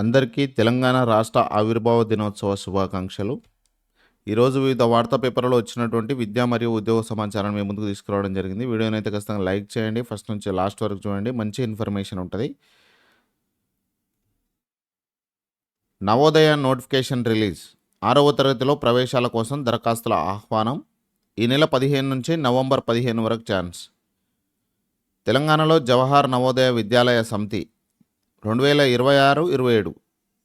అందరికీ తెలంగాణ రాష్ట్ర ఆవిర్భావ దినోత్సవ శుభాకాంక్షలు. ఈరోజు వివిధ వార్తా పేపర్లో వచ్చినటువంటి విద్యా మరియు ఉద్యోగ సమాచారం మీ ముందుకు తీసుకురావడం జరిగింది. వీడియోని అయితే ఖచ్చితంగా లైక్ చేయండి ఫస్ట్ నుంచి లాస్ట్ వరకు చూడండి మంచి ఇన్ఫర్మేషన్ ఉంటుంది. Navodaya notification release. ఆరవ తరగతిలో ప్రవేశాల కోసం దరఖాస్తుల ఆహ్వానం. ఈ నెల పదిహేను నుంచి నవంబర్ పదిహేను వరకు ఛాన్స్. తెలంగాణలో జవహర్ నవోదయ విద్యాలయ సమితి రెండు వేల ఇరవై ఆరు ఇరవై ఏడు.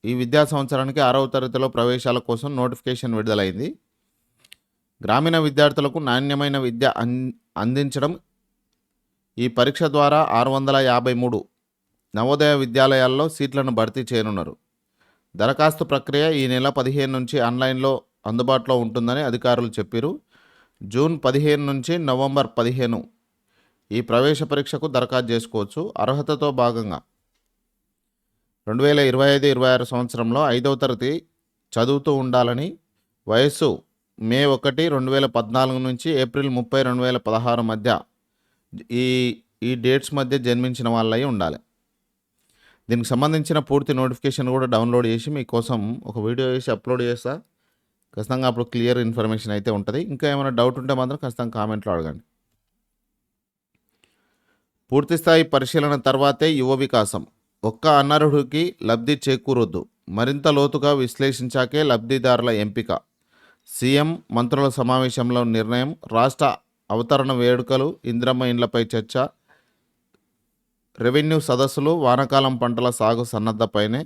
ఈ విద్యా సంవత్సరానికి ఆరవ తరగతిలో ప్రవేశాల కోసం నోటిఫికేషన్ విడుదలైంది. గ్రామీణ విద్యార్థులకు నాణ్యమైన విద్య అన్ అందించడం ఈ పరీక్ష ద్వారా ఆరు వందల యాభై మూడు నవోదయ విద్యాలయాల్లో సీట్లను భర్తీ చేయనున్నారు. దరఖాస్తు ప్రక్రియ ఈ నెల పదిహేను నుంచి ఆన్లైన్లో అందుబాటులో ఉంటుందని అధికారులు చెప్పారు. జూన్ పదిహేను నుంచి నవంబర్ పదిహేను ఈ ప్రవేశ పరీక్షకు దరఖాస్తు చేసుకోవచ్చు. అర్హతతో భాగంగా రెండు వేల ఇరవై ఐదు ఇరవై ఆరు సంవత్సరంలో ఐదవ తరగతి చదువుతూ ఉండాలని వయస్సు మే ఒకటి రెండు వేల పద్నాలుగు నుంచి ఏప్రిల్ ముప్పై రెండు వేల పదహారు మధ్య ఈ ఈ డేట్స్ మధ్య జన్మించిన వాళ్ళై ఉండాలి. దీనికి సంబంధించిన పూర్తి నోటిఫికేషన్ కూడా డౌన్లోడ్ చేసి మీకోసం ఒక వీడియో వేసి అప్లోడ్ చేస్తా. ఖచ్చితంగా అప్పుడు క్లియర్ ఇన్ఫర్మేషన్ అయితే ఉంటుంది. ఇంకా ఏమైనా డౌట్ ఉంటే మాత్రం ఖచ్చితంగా కామెంట్లో అడగండి. పూర్తిస్థాయి పరిశీలన తర్వాతే యువ వికాసం. ఒక్క అనర్హుడికి లబ్ధి చేకూరొద్దు. మరింత లోతుగా విశ్లేషించాకే లబ్ధిదారుల ఎంపిక. సీఎం మంత్రుల సమావేశంలో నిర్ణయం రాష్ట్ర అవతరణ వేడుకలు ఇంద్రమ్మ ఇండ్లపై చర్చ రెవెన్యూ సదస్సులు వానాకాలం పంటల సాగు సన్నద్ధపైనే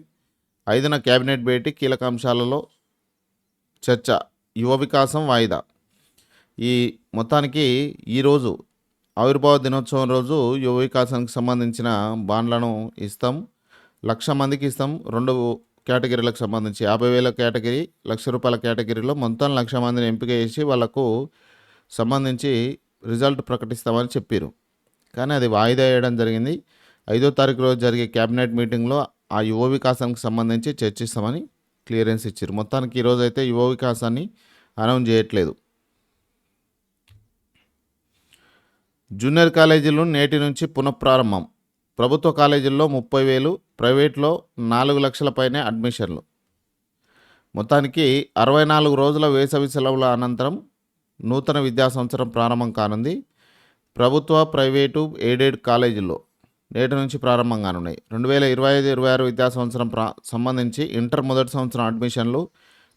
ఐదున కేబినెట్ భేటీ కీలక అంశాలలో చర్చ యువ వికాసం వాయిదా. ఈ మొత్తానికి ఈరోజు ఆవిర్భావ దినోత్సవం రోజు యువ వికాసానికి సంబంధించిన బాండ్లను ఇస్తాం. లక్ష మందికి ఇస్తాం. రెండు కేటగిరీలకు సంబంధించి యాభై వేల కేటగిరీ లక్ష రూపాయల కేటగిరీలో మొత్తం లక్ష మందిని ఎంపిక చేసి వాళ్ళకు సంబంధించి రిజల్ట్ ప్రకటిస్తామని చెప్పారు. కానీ అది వాయిదా వేయడం జరిగింది. ఐదో తారీఖు రోజు జరిగే క్యాబినెట్ మీటింగ్లో ఆ యువ వికాసానికి సంబంధించి చర్చిస్తామని క్లియరెన్స్ ఇచ్చారు. మొత్తానికి ఈరోజు అయితే యువ వికాసాన్ని అనౌన్స్ చేయట్లేదు. జూనియర్ కాలేజీలు నేటి నుంచి పునఃప్రారంభం. ప్రభుత్వ కాలేజీల్లో ముప్పై వేలు ప్రైవేట్లో నాలుగు లక్షల పైనే అడ్మిషన్లు. మొత్తానికి అరవై నాలుగు రోజుల వేసవి సెలవుల అనంతరం నూతన విద్యా సంవత్సరం ప్రారంభం కానుంది. ప్రభుత్వ ప్రైవేటు ఎయిడెడ్ కాలేజీల్లో నేటి నుంచి ప్రారంభం కానున్నాయి. రెండు వేల ఇరవై ఐదు ఇరవై ఆరు విద్యా సంవత్సరం ప్రా సంబంధించి ఇంటర్ మొదటి సంవత్సరం అడ్మిషన్లు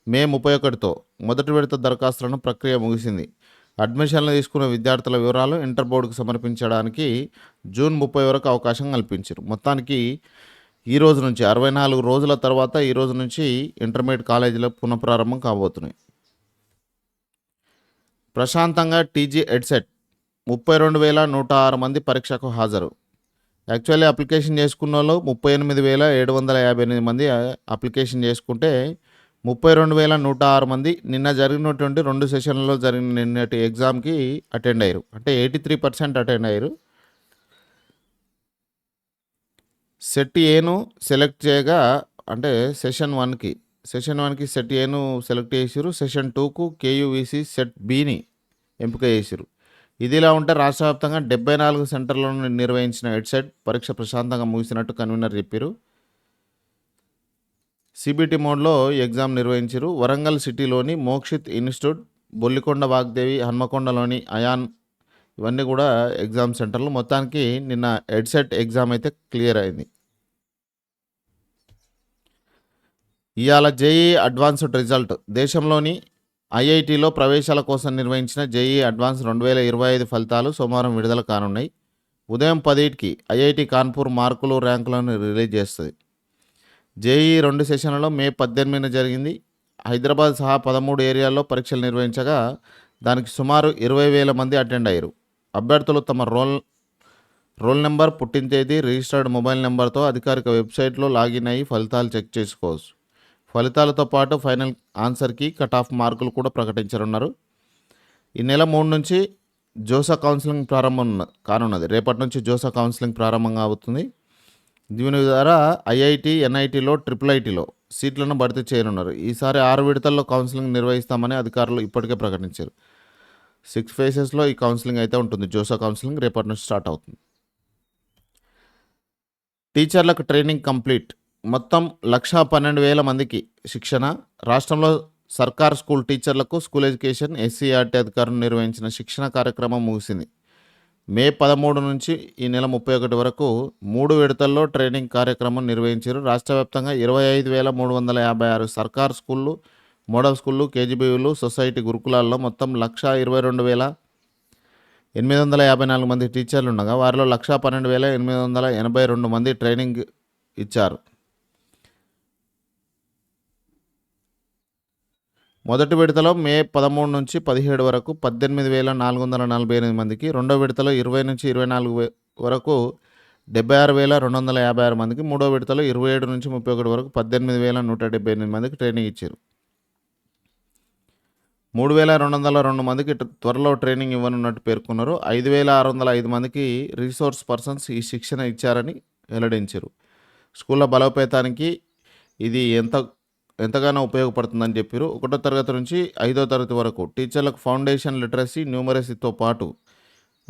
మే ముప్పై ఒకటితో మొదటి విడత దరఖాస్తులను ప్రక్రియ ముగిసింది. అడ్మిషన్లు తీసుకున్న విద్యార్థుల వివరాలు ఇంటర్ బోర్డుకు సమర్పించడానికి జూన్ ముప్పై వరకు అవకాశం కల్పించారు. మొత్తానికి ఈ రోజు నుంచి అరవై నాలుగు రోజుల తర్వాత ఈ రోజు నుంచి ఇంటర్మీడియట్ కాలేజీలో పునఃప్రారంభం కాబోతున్నాయి. ప్రశాంతంగా టీజీ ఎడ్సెట్ ముప్పై రెండు వేల నూట ఆరు మంది పరీక్షకు హాజరు. యాక్చువల్లీ అప్లికేషన్ చేసుకున్న వాళ్ళు ముప్పై ఎనిమిది వేల ఏడు వందల యాభై ఎనిమిది మంది అప్లికేషన్ చేసుకుంటే ముప్పై రెండు వేల నూట ఆరు మంది నిన్న జరిగినటువంటి రెండు సెషన్లలో జరిగిన నిన్నటి ఎగ్జామ్కి అటెండ్ అయ్యారు. అంటే ఎయిటీ త్రీ పర్సెంట్ అటెండ్ అయ్యారు. సెట్ ఏను సెలెక్ట్ చేయగా అంటే సెషన్ వన్కి సెషన్ వన్కి సెట్ ఏను సెలెక్ట్ చేసారు సెషన్ టూకు కేయూవీసీ సెట్ బిని ఎంపిక చేసారు ఇదిలా ఉంటే రాష్ట్ర వ్యాప్తంగా డెబ్బై నాలుగు సెంటర్లను నిర్వహించిన హెడ్సెట్ పరీక్ష ప్రశాంతంగా ముగిసినట్టు కన్వీనర్ చెప్పారు సిబిటి మోడ్లో ఎగ్జామ్ నిర్వహించారు. వరంగల్ సిటీలోని మోక్షిత్ ఇన్స్టిట్యూట్ బొల్లికొండ వాగ్దేవి హన్మకొండలోని అయాన్ ఇవన్నీ కూడా ఎగ్జామ్ సెంటర్లు. మొత్తానికి నిన్న హెడ్సెట్ ఎగ్జామ్ అయితే క్లియర్ అయింది. ఇవాళ జేఈ అడ్వాన్స్డ్ రిజల్ట్. దేశంలోని ఐఐటిలో ప్రవేశాల కోసం నిర్వహించిన జేఈ అడ్వాన్స్ రెండు వేల ఇరవై ఐదు ఫలితాలు సోమవారం విడుదల కానున్నాయి. ఉదయం పదిటికి ఐఐటి కాన్పూర్ మార్కులు ర్యాంకులను రిలీజ్ చేస్తుంది. జేఈ రెండు సెషన్లలో మే పద్దెనిమిదిన జరిగింది. హైదరాబాద్ సహా పదమూడు ఏరియాల్లో పరీక్షలు నిర్వహించగా దానికి సుమారు ఇరవై వేల మంది అటెండ్ అయ్యారు. అభ్యర్థులు తమ రోల్ రోల్ నెంబర్ పుట్టిన తేదీ రిజిస్టర్డ్ మొబైల్ నెంబర్తో అధికారిక వెబ్సైట్లో లాగిన్ అయ్యి ఫలితాలు చెక్ చేసుకోవచ్చు. ఫలితాలతో పాటు ఫైనల్ ఆన్సర్కి కట్ ఆఫ్ మార్కులు కూడా ప్రకటించనున్నారు. ఈ నెల మూడు నుంచి జోసా కౌన్సిలింగ్ ప్రారంభం ఉన్న- కానున్నది. రేపటి నుంచి జోసా కౌన్సిలింగ్ ప్రారంభం అవుతుంది దీని ద్వారా ఐఐటి ఎన్ఐటిలో ట్రిపుల్ ఐటీలో సీట్లను భర్తీ చేయనున్నారు. ఈసారి ఆరు విడతల్లో కౌన్సిలింగ్ నిర్వహిస్తామని అధికారులు ఇప్పటికే ప్రకటించారు. సిక్స్ ఫేసెస్లో ఈ కౌన్సిలింగ్ అయితే ఉంటుంది. జోసా కౌన్సిలింగ్ రేపటి నుంచి స్టార్ట్ అవుతుంది. టీచర్లకు ట్రైనింగ్ కంప్లీట్. మొత్తం లక్ష పన్నెండు వేల మందికి శిక్షణ. రాష్ట్రంలో సర్కార్ స్కూల్ టీచర్లకు స్కూల్ ఎడ్యుకేషన్ ఎస్సీఆర్టీ అధికారులు నిర్వహించిన శిక్షణ కార్యక్రమం ముగిసింది. మే పదమూడు నుంచి ఈ నెల ముప్పై ఒకటి వరకు మూడు విడతల్లో ట్రైనింగ్ కార్యక్రమం నిర్వహించారు. రాష్ట్ర వ్యాప్తంగా ఇరవై ఐదు వేల మూడు వందల యాభై ఆరు సర్కార్ స్కూళ్ళు మోడల్ స్కూళ్ళు కేజీబీలు సొసైటీ గురుకులాల్లో మొత్తం లక్ష ఇరవై రెండు వేల ఎనిమిది వందల యాభై నాలుగు మంది టీచర్లు ఉండగా వారిలో లక్ష పన్నెండు వేల ఎనిమిది వందల ఎనభై రెండు మంది ట్రైనింగ్ ఇచ్చారు. మొదటి విడతలో మే పదమూడు నుంచి పదిహేడు వరకు పద్దెనిమిది వేల నాలుగు వందల నలభై ఎనిమిది మందికి రెండో విడతలో ఇరవై నుంచి ఇరవై నాలుగు వరకు డెబ్బై ఆరు వేల రెండు వందల యాభై ఆరు మందికి మూడో విడతలో ఇరవై ఏడు నుంచి ముప్పై ఒకటి వరకు పద్దెనిమిది వేల నూట డెబ్బై ఎనిమిది మందికి ట్రైనింగ్ ఇచ్చారు. మూడు వేల రెండు వందల రెండు మందికి త్వరలో ట్రైనింగ్ ఇవ్వనున్నట్టు పేర్కొన్నారు. ఐదు వేల ఆరు వందల ఐదు మందికి రీసోర్స్ పర్సన్స్ ఈ శిక్షణ ఇచ్చారని వెల్లడించారు. స్కూళ్ళ బలోపేతానికి ఇది ఎంత ఎంతగానో ఉపయోగపడుతుందని చెప్పారు. ఒకటో తరగతి నుంచి ఐదో తరగతి వరకు టీచర్లకు ఫౌండేషన్ లిటరసీ న్యూమరసీతో పాటు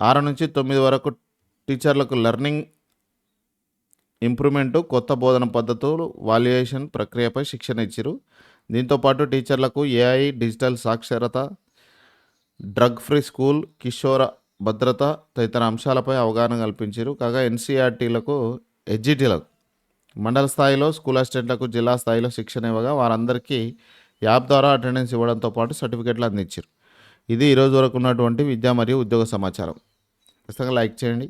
ఆరు నుంచి తొమ్మిది వరకు టీచర్లకు లెర్నింగ్ ఇంప్రూవ్మెంటు కొత్త బోధన పద్ధతులు వాల్యుయేషన్ ప్రక్రియపై శిక్షణ ఇచ్చారు. దీంతోపాటు టీచర్లకు ఏఐ డిజిటల్ సాక్షరత డ్రగ్ ఫ్రీ స్కూల్ కిషోర భద్రత తదితర అంశాలపై అవగాహన కల్పించారు. కాగా ఎన్సీఆర్టీలకు ఎడ్జిటీలకు మండల స్థాయిలో స్కూల్ అసిస్టెంట్లకు జిల్లా స్థాయిలో శిక్షణ ఇవ్వగా వారందరికీ యాప్ ద్వారా అటెండెన్స్ ఇవ్వడంతో పాటు సర్టిఫికెట్లు అందించారు. ఇది ఈరోజు వరకు ఉన్నటువంటి విద్యా మరియు ఉద్యోగ సమాచారం. ఖచ్చితంగా లైక్ చేయండి.